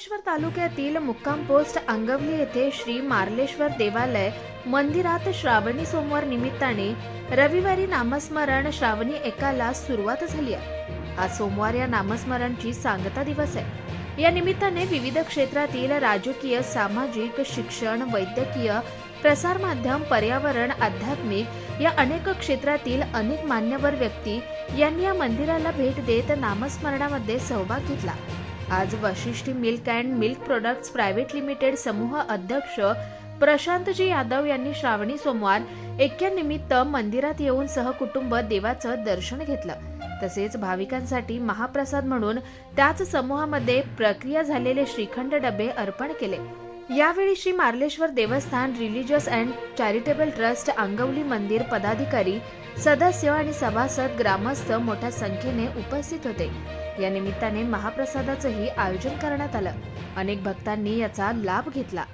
तालुक्यातील मुक्काम पोस्ट अंगवली येथे श्री मार्लेश्वर देवालय मंदिरात श्रावणी सोमवार निमित्ताने रविवारी नामस्मरण श्रावणी एकाला सुरुवात झाली आहे. आज सोमवार या नामस्मरणची सांगता दिवस आहे. या निमित्ताने विविध क्षेत्रातील राजकीय सामाजिक शिक्षण वैद्यकीय प्रसारमाध्यम पर्यावरण आध्यात्मिक या अनेक क्षेत्रातील अनेक मान्यवर व्यक्ती यांनी या मंदिराला भेट देत नामस्मरणामध्ये सहभाग घेतला. आज Vashishti milk and milk products private limited समूह अध्यक्ष प्रशांतजी यादव यांनी श्रावणी सोमवार ऐक्यानिमित्त मंदिरात येऊन सहकुटुंब देवाचं दर्शन घेतलं. तसेच भाविकांसाठी महाप्रसाद म्हणून त्याच समूहामध्ये प्रक्रिया झालेले श्रीखंड डबे अर्पण केले. यावेळी श्री मार्लेश्वर देवस्थान religious and charitable trust Angavali मंदिर पदाधिकारी सदस्य आणि सभासद ग्रामस्थ मोठ्या संख्येने उपस्थित होते. या निमित्ताने महाप्रसादाचंही आयोजन करण्यात आलं. अनेक भक्तांनी याचा लाभ घेतला.